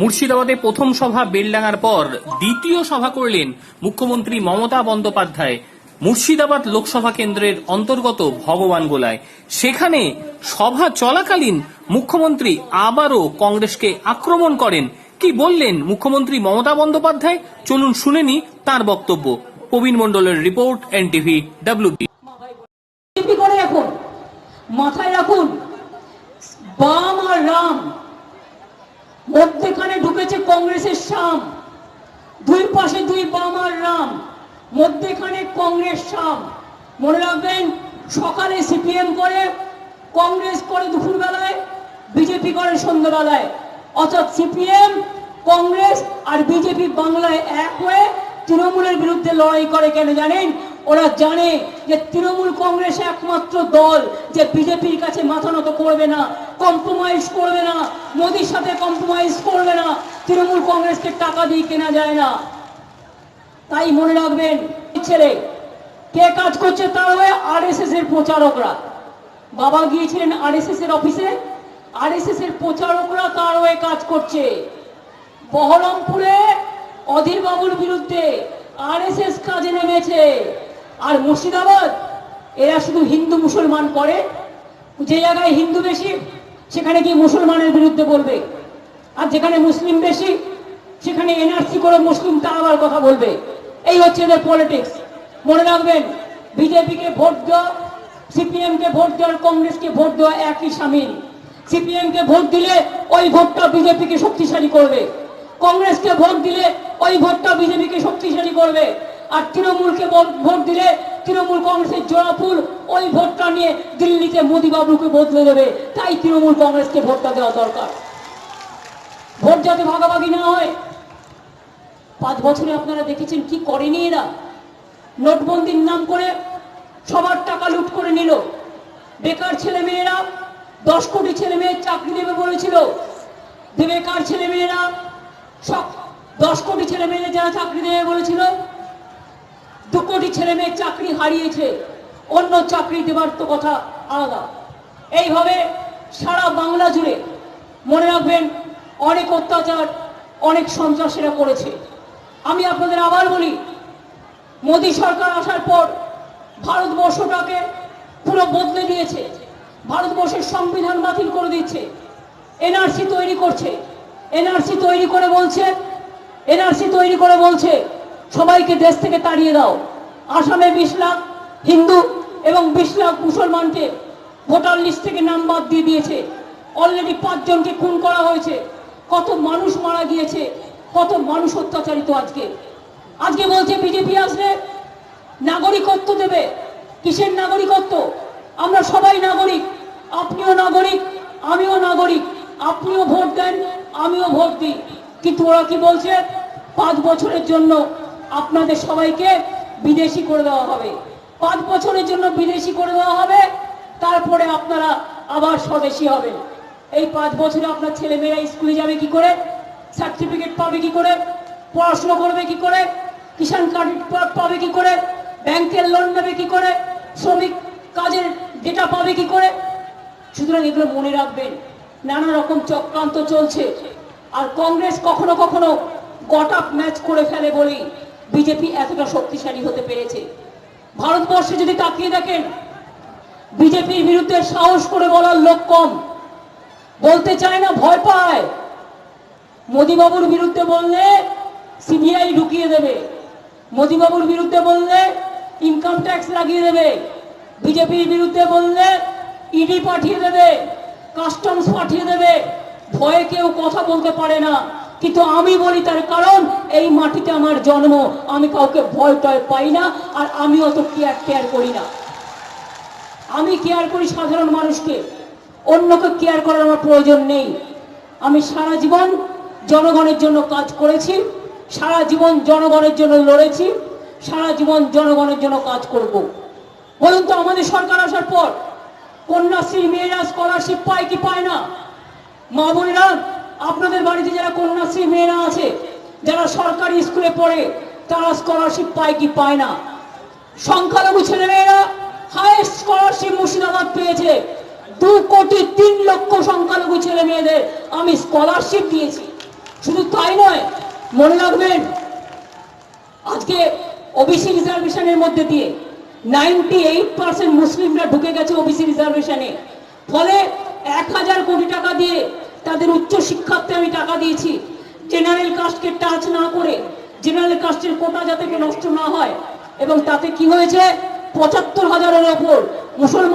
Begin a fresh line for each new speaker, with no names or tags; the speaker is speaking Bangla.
মুর্শিদাবাদে প্রথম সভা বেলডাঙ্গার পর দ্বিতীয় সভা করলেন মুখ্যমন্ত্রী মমতা বন্দ্যোপাধ্যায়। মুর্শিদাবাদ লোকসভা কেন্দ্রের অন্তর্গত ভগবান গোলায়। সেখানে সভা চলাকালীন মুখ্যমন্ত্রী আবারও কংগ্রেসকে আক্রমণ করেন। কি বললেন মুখ্যমন্ত্রী মমতা বন্দ্যোপাধ্যায়? চলুন শুনেনি তার বক্তব্য। প্রবীণ মণ্ডলের রিপোর্ট, এনটিভি ডাব্লিউবি
বিজেপি করে রাখুন মাথায় রাখুন বাম আর রাম মধ্যেখানে ঢুকেছে কংগ্রেসের শাম। দুই পাশে দুই বাম আর রাম। মধ্যেখানে কংগ্রেস শাম। মনে রাখবেন, সকালে সিপিএম করে, কংগ্রেস করে দুপুরবেলায়, বিজেপি করে সন্ধ্যাবেলায়। অর্থাৎ সিপিএম, কংগ্রেস আর বিজেপি বাংলায় এক হয়ে তৃণমূলের বিরুদ্ধে লড়াই করে কেন জানেন? ওরা জানে যে তৃণমূল কংগ্রেস একমাত্র দল যে বিজেপির কাছে মাথা নত করবে না কম্প্রোমাইজ করবে না, মোদির সাথে কম্প্রোমাইজ করবে না। তৃণমূল কংগ্রেসকে টাকা দিয়ে কেনা যায় না। তাই মনে রাখবেন ছেলে কে কাজ করছে তার হয়ে আরএসএস এর প্রচারকরা। বাবা গিয়েছিলেন আরএসএস এর অফিসে আরএসএস এর প্রচারকরা তার হয়ে কাজ করছে। বহরমপুরে অধীর বাবুর বিরুদ্ধে আরএসএস কাজে নেমেছে। আর মুর্শিদাবাদ, এরা শুধু হিন্দু মুসলমান করে, যে জায়গায় হিন্দু বেশি, সেখানে গিয়ে মুসলমানের বিরুদ্ধে বলবে। আর যেখানে মুসলিম বেশি, সেখানে এনআরসি করে মুসলিম তা আবার কথা বলবে। এই হচ্ছে এদের পলিটিক্স মনে রাখবেন, বিজেপিকে ভোট দেওয়া সিপিএম কে ভোট দেওয়ার কংগ্রেসকে ভোট দেওয়া একই সামিল। সিপিএম কে ভোট দিলে ওই ভোটটা বিজেপিকে শক্তিশালী করবে। কংগ্রেসকে ভোট দিলে ওই ভোটটা বিজেপিকে শক্তিশালী করবে। আর তৃণমূলকে ভোট- দিলে তৃণমূল কংগ্রেসের জোড়াফুল ওই ভোটটা নিয়ে দিল্লিতে মোদী বাবুকে বদলে দেবে। তাই তৃণমূল কংগ্রেসকে ভোটটা দেওয়া দরকার। ভোট যাতে ভাগাভাগি না হয়। পাঁচ বছরে আপনারা দেখেছেন কি করেনি এরা? নোটবন্দির নাম করে সবার টাকা লুট করে নিল। বেকার ছেলে মেয়েরা দশ কোটি ছেলে মেয়ের চাকরি দেবে বলেছিল। বেকার ছেলে মেয়েরা সব দশ কোটি ছেলে মেয়েদের যারা চাকরি দেবে বলেছিল, দু কোটি ছেলে মেয়ের চাকরি হারিয়েছে। অন্য চাকরি দেবার তো কথা আলাদা। এইভাবে সারা বাংলা জুড়ে মনে রাখবেন অনেক অত্যাচার, অনেক সন্ত্রাসীরা করেছে। আমি আপনাদের আবার বলি, মোদী সরকার আসার পর ভারতবর্ষটাকে পুরো বদলে দিয়েছে। ভারতবর্ষের সংবিধান বাতিল করে দিচ্ছে। এনআরসি তৈরি করছে। এনআরসি তৈরি করে বলছে এনআরসি তৈরি করে বলছে, সবাইকে দেশ থেকে তাড়িয়ে দাও। আসামে বিশ লাখ হিন্দু এবং বিশ লাখ মুসলমানকে ভোটার লিস্ট থেকে নাম বাদ দিয়ে দিয়েছে। অলরেডি পাঁচজনকে খুন করা হয়েছে। কত মানুষ মারা গিয়েছে, কত মানুষ অত্যাচারিত আজকে। আজকে বলছে, বিজেপি আসলে নাগরিকত্ব দেবে। কিসের নাগরিকত্ব? আমরা সবাই নাগরিক, আপনিও নাগরিক, আমিও নাগরিক। আপনিও ভোট দেন, আমিও ভোট দিই। কিন্তু ওরা কি বলছে? পাঁচ বছরের জন্য আপনাদের সবাইকে বিদেশি করে দেওয়া হবে। পাঁচ বছরের জন্য বিদেশি করে দেওয়া হবে, তারপরে আপনারা আবার স্বদেশী হবেন। এই পাঁচ বছরে আপনার ছেলে মেয়েরা স্কুলে যাবে কি করে? সার্টিফিকেট পাবে কি করে? পড়াশোনা করবে কি করে? কিষাণ কার্ড পাবে কি করে? ব্যাংকের লোন নেবে কি করে? শ্রমিক কাজের ডেটা পাবে কি করে? সুতরাং এগুলো মনে রাখবেন, নানা রকম চক্রান্ত চলছে। আর কংগ্রেস কখনো কখনো গট আপ ম্যাচ করে ফেলে বলেই বিজেপি এতটা শক্তিশালী হতে পেরেছে। ভারতবর্ষে যদি তাকিয়ে দেখেন, বিজেপির বিরুদ্ধে সাহস করে বলার লোক কম। বলতে চায় না, ভয় পায়। মোদিবাবুর বিরুদ্ধে বললে সিবিআই ঢুকিয়ে দেবে। মোদিবাবুর বিরুদ্ধে বললে ইনকাম ট্যাক্স লাগিয়ে দেবে। বিজেপির বিরুদ্ধে বললে ইডি পাঠিয়ে দেবে কাস্টমস পাঠিয়ে দেবে। ভয়ে কেউ কথা বলতে পারে না। কিন্তু আমি বলি তার কারণ, এই মাটিতে আমার জন্ম। আমি কাউকে ভয় টয় পাই না, আর আমি অত কেয়ার কেয়ার করি না। আমি কেয়ার করি সাধারণ মানুষকে। অন্যকে কেয়ার করার আমার প্রয়োজন নেই। আমি সারা জীবন জনগণের জন্য কাজ করেছি, সারা জীবন জনগণের জন্য লড়েছি, সারা জীবন জনগণের জন্য কাজ করব। বলুন তো, আমাদের সরকার আসার পর কন্যাশ্রী মেয়েরা স্কলারশিপ পায় কি পায় না? মা বোনেরা, আপনাদের বাড়িতে যারা কন্যাশ্রী মেয়েরা আছে, যারা সরকারি স্কুলে পড়ে, তারা স্কলারশিপ পায় কি পায় না? সংখ্যালঘু ছেলেমেয়েরা হায়েস্ট স্কলারশিপ মুর্শিদাবাদ পেয়েছে দু কোটি তিন লক্ষ সংখ্যালঘু ছেলে মেয়েদের আমি স্কলারশিপ দিয়েছি। শুধু তাই নয়, মনে রাখবেন, আজকে ওবিসি রিজার্ভেশনের মধ্যে দিয়ে নাইনটি এইট পার্সেন্ট মুসলিমরা ঢুকে গেছে ওবিসি রিজার্ভেশনে ফলে এক হাজার কোটি টাকা দিয়ে তাদের উচ্চ শিক্ষার্থে আমি টাকা দিয়েছি। জেনারেল কাস্টকে টাচ না করে জেনারেল কাস্টের কোটা যাতে নষ্ট না হয়। এবং তাতে কি হয়েছে? পঁচাত্তর হাজারের ওপর মুসলমান